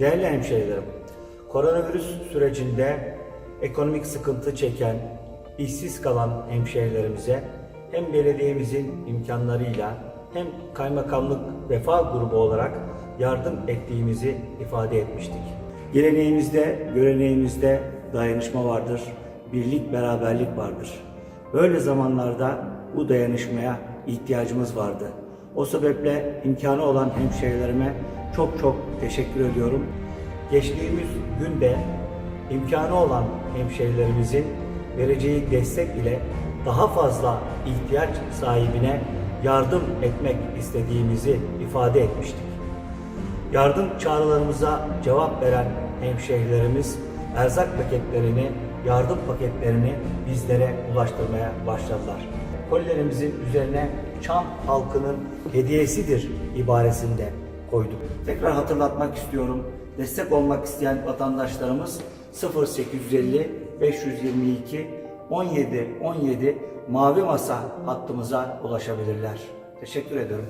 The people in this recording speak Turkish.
Değerli hemşehrilerim, koronavirüs sürecinde ekonomik sıkıntı çeken, işsiz kalan hemşehrilerimize hem belediyemizin imkanlarıyla hem kaymakamlık vefa grubu olarak yardım ettiğimizi ifade etmiştik. Geleneğimizde, göreneğimizde dayanışma vardır, birlik, beraberlik vardır. Böyle zamanlarda bu dayanışmaya ihtiyacımız vardı. O sebeple imkanı olan hemşehrilerime çok çok teşekkür ediyorum. Geçtiğimiz günde imkanı olan hemşehrilerimizin vereceği destek ile daha fazla ihtiyaç sahibine yardım etmek istediğimizi ifade etmiştik. Yardım çağrılarımıza cevap veren hemşehrilerimiz erzak paketlerini, yardım paketlerini bizlere ulaştırmaya başladılar. Kolilerimizin üzerine Çam halkının hediyesidir ibaresinde koyduk. Tekrar hatırlatmak istiyorum. Destek olmak isteyen vatandaşlarımız 0850 522 17 17 Mavi Masa hattımıza ulaşabilirler. Teşekkür ediyorum.